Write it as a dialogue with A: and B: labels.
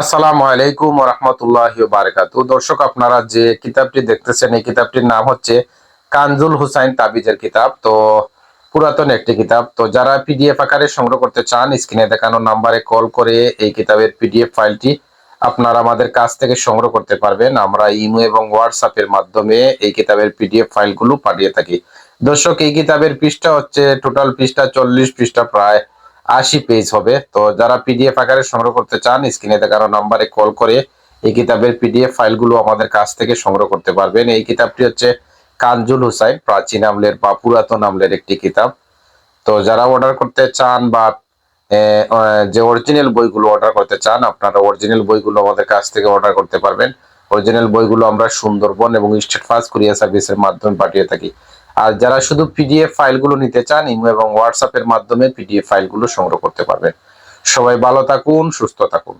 A: আসসালামু আলাইকুম রহমতুল্লাহ বারকাত দর্শক, আপনারা যে কিতাবটি দেখতেছেন, এই কিতাবটির নাম হচ্ছে কানজুল হুসাইন তাবিজের কিতাব। তো পুরাতন একটি কিতাব। তো যারা পিডিএফ আকারে সংগ্রহ করতে চান, স্ক্রিনে দেখানো নাম্বারে কল করে এই কিতাবের পিডিএফ ফাইলটি আপনারা আমাদের কাছ থেকে সংগ্রহ করতে পারবেন। আমরা ইমো এবং হোয়াটসঅ্যাপের মাধ্যমে এই কিতাবের পিডিএফ ফাইলগুলো পাঠিয়ে থাকি। দর্শক, এই কিতাবের পৃষ্ঠা হচ্ছে, টোটাল পৃষ্ঠা চল্লিশ, পৃষ্ঠা প্রায় আশি পেজ হবে। তো যারা পিডিএফ আকারে সংগ্রহ করতে চান স্ক্রিনে দেখানো নাম্বারে কল করে এই কিতাবের পিডিএফ ফাইলগুলো আমাদের কাছ থেকে সংগ্রহ করতে পারবেন। এই কিতাবটি হচ্ছে কানজুল হুসাইন, প্রাচীন আমলের বা পুরাতন আমলের একটি কিতাব। তো যারা অর্ডার করতে চান বা যে অরিজিনাল বইগুলো অর্ডার করতে চান, আপনারা অরিজিনাল বইগুলো আমাদের কাছ থেকে অর্ডার করতে পারবেন। অরিজিনাল বইগুলো আমরা সুন্দরবন এবং স্টেট ফাস্ট কুরিয়ার সার্ভিসের মাধ্যমে পাঠিয়ে থাকি। আর যারা শুধু পিডিএফ ফাইলগুলো নিতে চান, ইমো এবং হোয়াটসঅ্যাপের মাধ্যমে পিডিএফ ফাইলগুলো সংগ্রহ করতে পারবেন। সবাই ভালো থাকুন, সুস্থ থাকুন।